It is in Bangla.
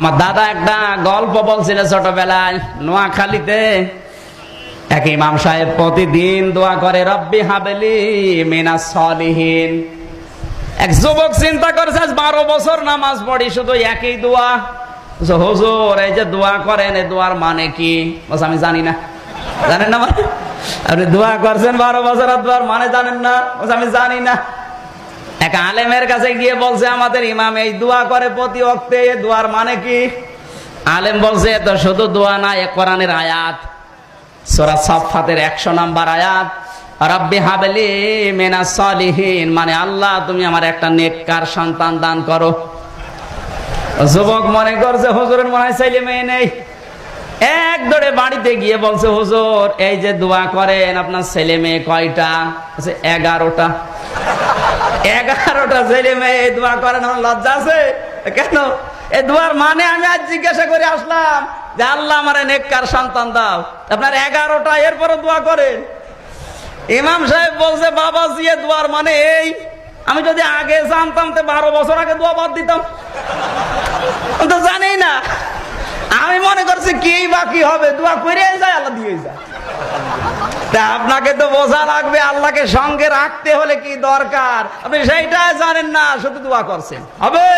আমার দাদা একটা গল্প বলছিল ছোটবেলায় নোয়াখালীতে। এক ইমাম সাহেব প্রতিদিন দোয়া করে রব্বি হাবেলি মিনা সলিহীন। এক যুবক চিন্তা করেছে আজ বারো বছর নামাজ পড়ি শুধু একই দোয়া? হুজুর এই যে দোয়া করেন এই দোয়ার মানে কি? বলছে, আমি জানি না। জানেন না মানে? আপনি দোয়া করছেন বারো বছর দোয়ার মানে জানেন না? বলছে, আমি জানি না। এক আলেমের কাছে গিয়ে বলছে, আমাদের ইমাম এই দোয়া করে প্রতি অক্তে এ দোয়ার মানে কি? আলেম বলছে তো শুধু দোয়া না, এ কোরআনের আয়াত। সোরা সাফাতের একশো নাম্বার আয়াত, রব্বি হাবলি মেনা সলিহীন মানে আল্লাহ, তুমি আমার একটা নেককার সন্তান দান করো। যুবক মনে করছে, হুজুরের মনে হয় ছেলে মেয়ে নেই। এক বাড়িতে গিয়ে বলছে, হুজুর, এই যে দোয়া করেন, আপনার ছেলে মেয়ে কয়টা? এগারোটা। এগারোটা ছেলে মেয়ে দোয়া করেন আমার লজ্জা আছে? কেন? এই দোয়ার মানে আমি আজ জিজ্ঞাসা করে আসলাম যে আল্লাহ আমার নেককার সন্তান দাও। আপনার এগারোটা এরপরে দোয়া করেন। ইমাম সাহেব বলছে, বাবা জিয়ে দোয়ার মানে এই। আমি যদি আগে জানতাম, তো বারো বছর আগে দোয়া বাদ দিতাম। তো জানি না। আমি মনে করছি কি বাকি হবে? দোয়া করে যায়, আল্লাহ দিয়ে যায়। তা আপনাকে তো বোঝা লাগবে, আল্লাহকে সঙ্গে রাখতে হলে কি দরকার? আপনি সেইটাই জানেন না, শুধু দোয়া করছেন। হবে?